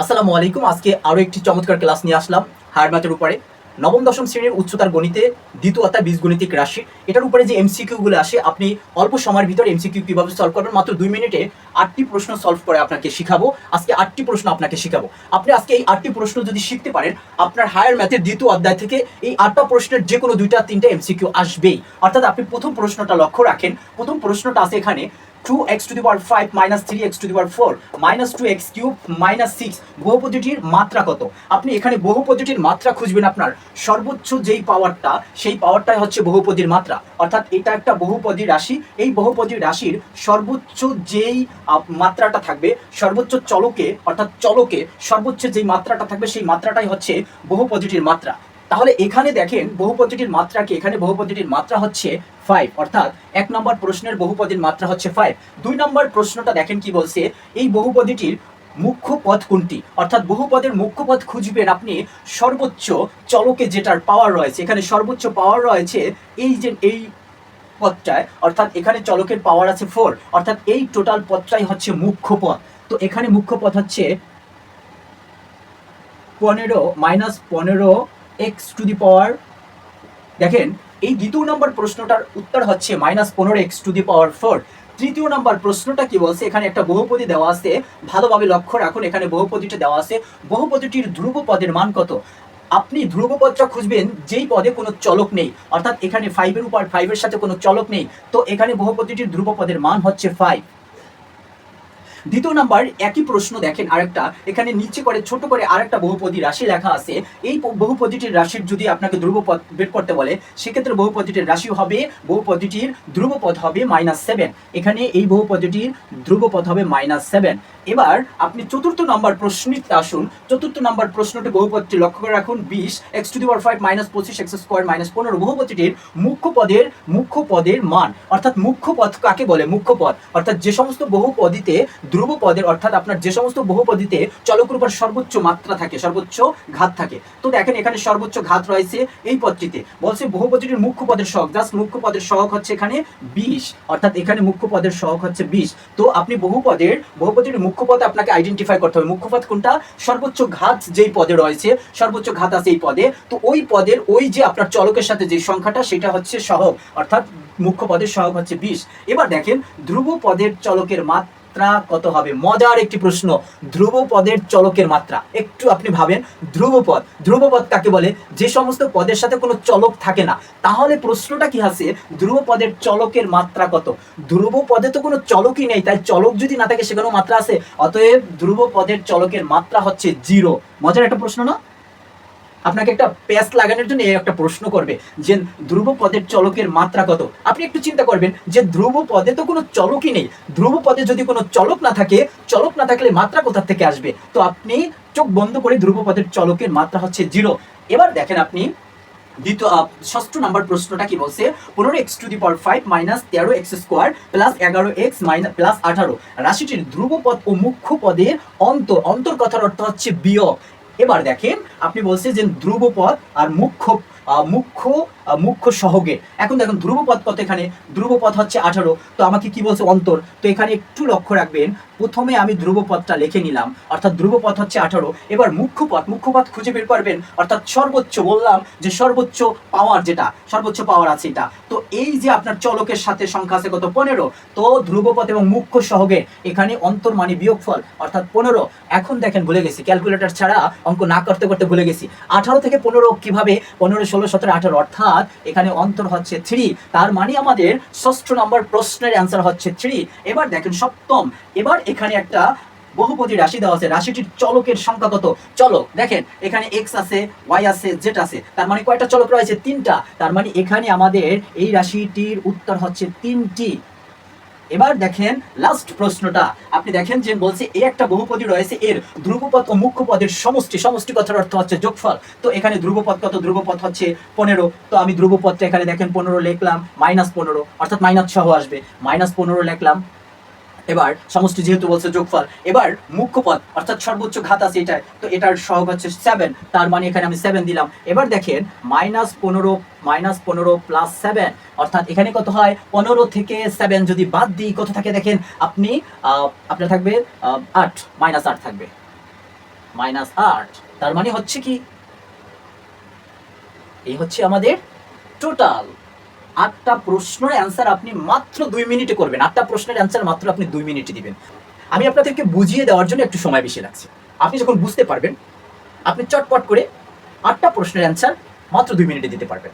আসসালামু আলাইকুম। আজকে আরও একটি চমৎকার ক্লাস নিয়ে আসলাম হায়ার ম্যাথের উপরে। নবম, দশম শ্রেণির উচ্চতার গণিতে দ্বিতীয় অধ্যায় বীজগণিতিক রাশি। এটার উপরে যে এমসিকিউ গুলো আসে, আপনি অল্প সময়ের ভিতরে এমসিকিউ কীভাবে সলভ করবেন? মাত্র দুই মিনিটে আটটি প্রশ্ন সলভ করে আপনাকে শিখাবো। আজকে আটটি প্রশ্ন আপনাকে শিখাবো। আপনি আজকে এই আটটি প্রশ্ন যদি শিখতে পারেন, আপনার হায়ার ম্যাথের দ্বিতীয় অধ্যায় থেকে এই আটটা প্রশ্নের যে কোনো দুইটা তিনটা এমসিকিউ আসবেই। অর্থাৎ আপনি প্রথম প্রশ্নটা লক্ষ্য রাখেন। প্রথম প্রশ্নটা আছে এখানে two x to the power five minus মাত্রা কত? আপনি এখানে মাত্রা খুঁজবেন আপনার। সর্বোচ্চ যেই পাওয়ারটা সেই পাওয়ারটাই হচ্ছে বহুপদীর মাত্রা। অর্থাৎ এটা একটা বহুপদী রাশি। এই বহুপদী রাশির সর্বোচ্চ যেই মাত্রাটা থাকবে, সর্বোচ্চ চলকে, অর্থাৎ চলকে সর্বোচ্চ যেই মাত্রাটা থাকবে, সেই মাত্রাটাই হচ্ছে বহুপদীটির মাত্রা। তাহলে এখানে দেখেন বহুপদীটির মাত্রা কি? এখানে বহুপদীটির মাত্রা হচ্ছে ফাইভ অর্থাৎ এক নম্বর প্রশ্নের বহুপদীর মাত্রা হচ্ছে ফাইভ দুই নম্বর প্রশ্নটা দেখেন কি বলছে? এই বহুপদীটির মুখ্য পদ কোনটি? অর্থাৎ বহুপদের মুখ্য পদ খুঁজবেন আপনি সর্বোচ্চ চলকে যেটার পাওয়ার রয়েছে। এখানে সর্বোচ্চ পাওয়ার রয়েছে এই যে এই পদটায়, অর্থাৎ এখানে চলকের পাওয়ার আছে ফোর অর্থাৎ এই টোটাল পদটাই হচ্ছে মুখ্য পদ। তো এখানে মুখ্য পদ হচ্ছে পনেরো মাইনাস পনেরো এক্স টু দি পাওয়ার দেখেন, এই দ্বিতীয় নম্বর প্রশ্নটার উত্তর হচ্ছে মাইনাস পনেরো x to the power four তৃতীয় নম্বর প্রশ্নটা কি বলছে? এখানে একটা বহুপদী দেওয়া আছে। ভালোভাবে লক্ষ্য রাখুন, এখানে বহুপদীটা দেওয়া আছে। বহুপদীটির ধ্রুব পদের মান কত? আপনি ধ্রুব পদটা খুঁজবেন, যেই পদে কোনো চলক নেই। অর্থাৎ এখানে ফাইভের উপর ফাইভের সাথে কোনো চলক নেই। তো এখানে বহুপদীটির ধ্রুব পদের মান হচ্ছে ফাইভ দ্বিতীয় নাম্বার, একই প্রশ্ন দেখেন আরেকটা। এখানে নিচে করে, ছোট করে আরেকটা বহুপদী রাশি লেখা আছে। এই বহুপদীটির রাশির যদি আপনাকে ধ্রুবপদ বের করতে বলে, সেক্ষেত্রে বহুপদীটির রাশি হবে, বহুপদীটির ধ্রুবপদ হবে মাইনাস সেভেন এখানে এই বহুপদীটির ধ্রুবপদ হবে মাইনাস সেভেন এবার আপনি চতুর্থ নম্বর প্রশ্নটিতে আসুন। চতুর্থ নম্বর প্রশ্নটি বহুপদটি লক্ষ্য করে রাখুন। বিশ x to the power five minus পঁচিশ এক্স স্কোয়ার মাইনাস পনেরো। বহুপদটির মুখ্য পদের মুখ্য পদের মান। অর্থাৎ মুখ্য পদ কাকে বলে? মুখ্য পদ। অর্থাৎ যে সমস্ত বহুপদীতে ধ্রুব পদের অর্থাৎ আপনার যে সমস্ত বহুপদীতে চলকের উপর সর্বোচ্চ মাত্রা থাকে, সর্বোচ্চ ঘাত থাকে। তো দেখেন এখানে সর্বোচ্চ ঘাত রয়েছে এই পদটিতে। বলছে বহুপদীটির মুখ্য পদের সহগ। জাস্ট মুখ্য পদের সহগ হচ্ছে এখানে বিশ। অর্থাৎ এখানে মুখ্য পদের সহগ হচ্ছে বিশ। তো আপনি বহুপদের বহুপদীর মুখ্য পদ আপনাকে আইডেন্টিফাই করতে হবে। মুখ্য পদ কোনটা? সর্বোচ্চ ঘাত যেই পদে রয়েছে, সর্বোচ্চ ঘাত আছে এই পদে। তো ওই পদের ওই যে আপনার চলকের সাথে যে সংখ্যাটা, সেটা হচ্ছে সহগ, অর্থাৎ মুখ্য পদের সহগ হচ্ছে বিশ। এবার দেখেন, ধ্রুব পদের চলকের মাত্রা কত হবে? মজার একটি প্রশ্ন। ধ্রুবপদের চলকের মাত্রা। একটু আপনি ভাবেন, ধ্রুবপদ। ধ্রুবপদ কাকে বলে? যে সমস্ত পদের সাথে কোনো চলক থাকে না। তাহলে প্রশ্নটা কি আছে? ধ্রুবপদের চলকের মাত্রা কত? ধ্রুব পদে তো কোনো চলকই নেই, তাই চলক যদি না থাকে সেখানেও মাত্রা আছে। অতএব ধ্রুবপদের চলকের মাত্রা হচ্ছে জিরো। মজার একটা প্রশ্ন না? আপনাকে একটা প্যাস লাগানোর জন্য একটা প্রশ্ন করবে যে ধ্রুব পদের চলকের মাত্রা কত? আপনি একটু চিন্তা করবেন যে ধ্রুব পদে তো কোনো চলকই নেই। ধ্রুব পদে যদি কোনো চলক না থাকে, চলক না থাকলে মাত্রা কোথা থেকে আসবে? তো আপনি চোখ বন্ধ করে ধ্রুব পদের চলকের মাত্রা হচ্ছে জিরো। এবার দেখেন আপনি, দ্বিতীয় ষষ্ঠ নাম্বার প্রশ্নটা কি বলছে? পনেরো x to the power five minus তেরো এক্স স্কোয়ার প্লাস এগারো এক্স মাইনাস প্লাস আঠারো। রাশিটির ধ্রুবপদ ও মুখ্য পদের অন্তর অন্তর কথার অর্থ হচ্ছে বিয়োগ। এবার দেখেন আপনি বলছেন যে ধ্রুবপদ আর মুখ্য মুখ্য মুখ্য সহগে। এখন দেখুন, ধ্রুবপদ কত এখানে? ধ্রুবপদ হচ্ছে আঠারো। তো আমাকে কি বলছে? অন্তর। তো এখানে একটু লক্ষ্য রাখবেন, প্রথমে আমি ধ্রুবপদটা লিখে নিলাম, অর্থাৎ ধ্রুবপদ হচ্ছে আঠারো। এবার মুখ্য পদ মুখ্য খুঁজে বের করবেন, অর্থাৎ সর্বোচ্চ বললাম যে সর্বোচ্চ পাওয়ার যেটা, সর্বোচ্চ পাওয়ার আছে এটা। তো এই যে আপনার চলকের সাথে সংখ্যা আছে কত? পনেরো। তো ধ্রুবপদ এবং মুখ্য সহগে এখানে অন্তর মানে বিয়োগফল, অর্থাৎ পনেরো। এখন দেখেন, ভুলে গেছি ক্যালকুলেটর ছাড়া অঙ্ক না করতে করতে ভুলে গেছি। আঠারো থেকে পনেরো কীভাবে? পনেরো, ষোলো, সতেরো, আঠারো, অর্থাৎ এখানে অন্তর হচ্ছে থ্রি তার মানে আমাদের ষষ্ঠ নম্বর প্রশ্নের অ্যান্সার হচ্ছে থ্রি এবার দেখেন সপ্তম, এবার এখানে একটা বহুপতি রাশি দেওয়া আছে, রাশিটির চলকের সংখ্যা কত? চলক, দেখেন এখানে এক্স আছে ওয়াই আছে জেড আছে, তার মানে কয়টা চলক রয়েছে? তিনটা। তার মানে এখানে আমাদের এই রাশিটির উত্তর হচ্ছে তিনটি। এবার দেখেন লাস্ট প্রশ্নটা। আপনি দেখেন যে বলছে এ একটা বহুপদী রয়েছে, এর ধ্রুবপদ ও মুখ্য পদের সমষ্টি। সমষ্টি কথার অর্থ হচ্ছে যোগফল। তো এখানে ধ্রুবপদ কত? ধ্রুবপদ হচ্ছে পনেরো। তো আমি ধ্রুবপদটা এখানে দেখেন পনেরো লিখলাম মাইনাস পনেরো। অর্থাৎ মাইনাস সহ আসবে। মাইনাস পনেরো লিখলাম এবার সমষ্টি যেহেতু বলছে যোগফল, এবার মুখ্য পদ অর্থাৎ সর্বোচ্চ ঘাত আছে এটার, তো এটার সহগ হচ্ছে সেভেন তার মানে এখানে আমি সেভেন দিলাম। এবার দেখেন মাইনাস পনেরো মাইনাস পনেরো প্লাস সেভেন অর্থাৎ এখানে কত হয়? পনেরো থেকে সেভেন যদি বাদ দিই, কত থাকে দেখেন? আপনি আপনার থাকবে আট মাইনাস আট থাকবে। মাইনাস আট, তার মানে হচ্ছে কি? এই হচ্ছে আমাদের টোটাল আটটা প্রশ্নের অ্যান্সার আপনি মাত্র দুই মিনিটে করবেন। আটটা প্রশ্নের অ্যান্সার মাত্র আপনি দুই মিনিটে দিবেন। আমি আপনাদেরকে বুঝিয়ে দেওয়ার জন্য একটু সময় বেশি লাগছে আপনি যখন বুঝতে পারবেন, আপনি চটপট করে আটটা প্রশ্নের অ্যান্সার মাত্র দুই মিনিটে দিতে পারবেন।